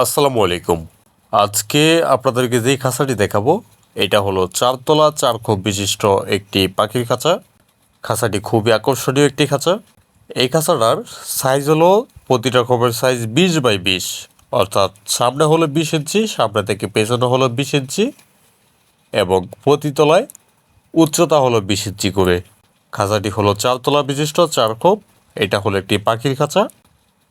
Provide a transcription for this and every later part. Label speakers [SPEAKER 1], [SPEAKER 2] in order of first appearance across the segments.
[SPEAKER 1] আসসালামু আলাইকুম। আজকে আপনাদেরকে যেই খাঁচাটি দেখাবো, এটা হলো চারতলা চার খোপ বিশিষ্ট একটি পাখির খাঁচা। খাঁচাটি খুবই আকর্ষণীয় একটি খাঁচা। এই খাঁচাটার সাইজ হলো প্রতিটা খোপের সাইজ বিশ বাই বিশ, অর্থাৎ সামনে হলো বিশ ইঞ্চি, সামনে থেকে পেছনে হলো বিশ ইঞ্চি এবং প্রতিতলায় উচ্চতা হলো বিশ ইঞ্চি করে। খাঁচাটি হলো চারতলা বিশিষ্ট চার খোপ এটা হলো একটি পাখির খাঁচা।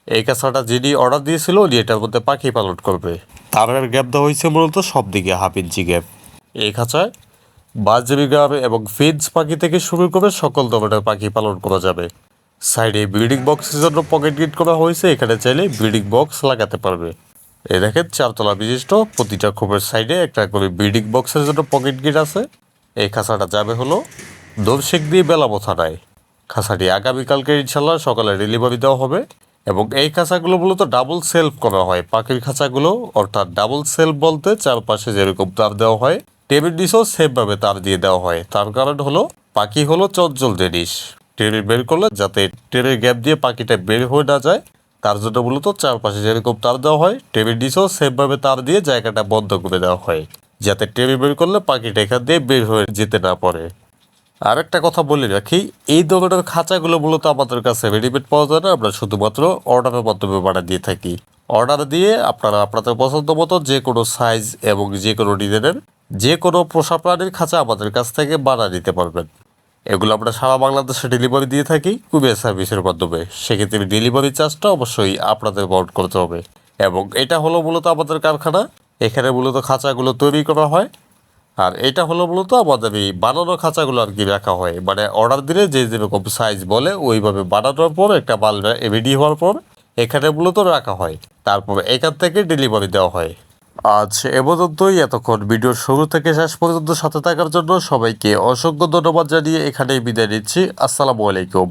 [SPEAKER 1] এই কাঁচাটা যিনি অর্ডার দিয়েছিল উনি এটার মধ্যে পাখি পালন করবে। তারের গ্যাপ দেওয়া হয়েছে মূলত সব দিকে হাফ ইঞ্চি গ্যাপ। এই খাঁচায় বাজবি গ্রাম এবং ফিন্স পাখি থেকে শুরু করে সকল ধরনের পাখি পালন করা যাবে। সাইডে ব্রিডিং বক্সের জন্য পকেট গেট করা হয়েছে এখানে চাইলে ব্রিডিং বক্স লাগাতে পারবে। এই দেখেন চারতলা বিশিষ্ট প্রতিটা খোপের সাইডে একটা করে ব্রিডিং বক্সের জন্য পকেট গেট আছে। এই খাঁচাটা যাবে হলো দর্শেক দিয়ে বেলা বেলাবো থানায়। খাঁচাটি আগামীকালকে ইনশাল্লাহ সকালে ডেলিভারি দেওয়া হবে। এবং এই খাঁচাগুলো মূলত ডাবল সেলফ করা হয়। পাখির খাঁচাগুলো, অর্থাৎ ডাবল সেলফ বলতে চারপাশে যেরকম তার দেওয়া হয় টেবিল ডিশও সেমভাবে তার দিয়ে দেওয়া হয়। তার কারণ হলো, পাখি হলো চঞ্চল জিনিস। ট্রেনে বের করলে যাতে ট্রেনের গ্যাপ দিয়ে পাখিটা বের হয়ে না যায়, তার জন্য মূলত চারপাশে যেরকম তার দেওয়া হয় টেবিল ডিশও সেমভাবে তার দিয়ে জায়গাটা বন্ধ করে দেওয়া হয়, যাতে টেনে বের করলে পাখিটা এখান দিয়ে বের হয়ে যেতে না পারে। আর একটা কথা বলে রাখি, এই ধরনের খাঁচাগুলো মূলত আমাদের কাছে রেডিমেড পাওয়া যায় না। আমরা শুধুমাত্র অর্ডারের মাধ্যমে বানা দিয়ে থাকি। অর্ডার দিয়ে আপনারা আপনাদের পছন্দ মতো যে কোনো সাইজ এবং যে কোনো ডিজাইনের যে কোনো পোষা প্রাণীর খাঁচা আমাদের কাছ থেকে বানা নিতে পারবেন। এগুলো আমরা সারা বাংলাদেশে ডেলিভারি দিয়ে থাকি কুরিয়ার সার্ভিসের মাধ্যমে। সেক্ষেত্রে ডেলিভারি চার্জটা অবশ্যই আপনাদের বাউন্ড করতে হবে। এবং এটা হলো মূলত আমাদের কারখানা। এখানে মূলত খাঁচাগুলো তৈরি করা হয়। আর এটা হলো মূলত আমাদের এই বানানো খাঁচাগুলো আর কি রাখা হয়। মানে অর্ডার দিলে যে যেরকম সাইজ বলে, ওইভাবে বানানোর পর একটা মাল রেডি হওয়ার পর এখানে মূলত রাখা হয়। তারপর এখান থেকে ডেলিভারি দেওয়া হয়। আজ এ পর্যন্তই। এতক্ষণ ভিডিওর শুরু থেকে শেষ পর্যন্ত সাথে থাকার জন্য সবাইকে অসংখ্য ধন্যবাদ জানিয়ে এখানেই বিদায় নিচ্ছি। আসসালামু আলাইকুম।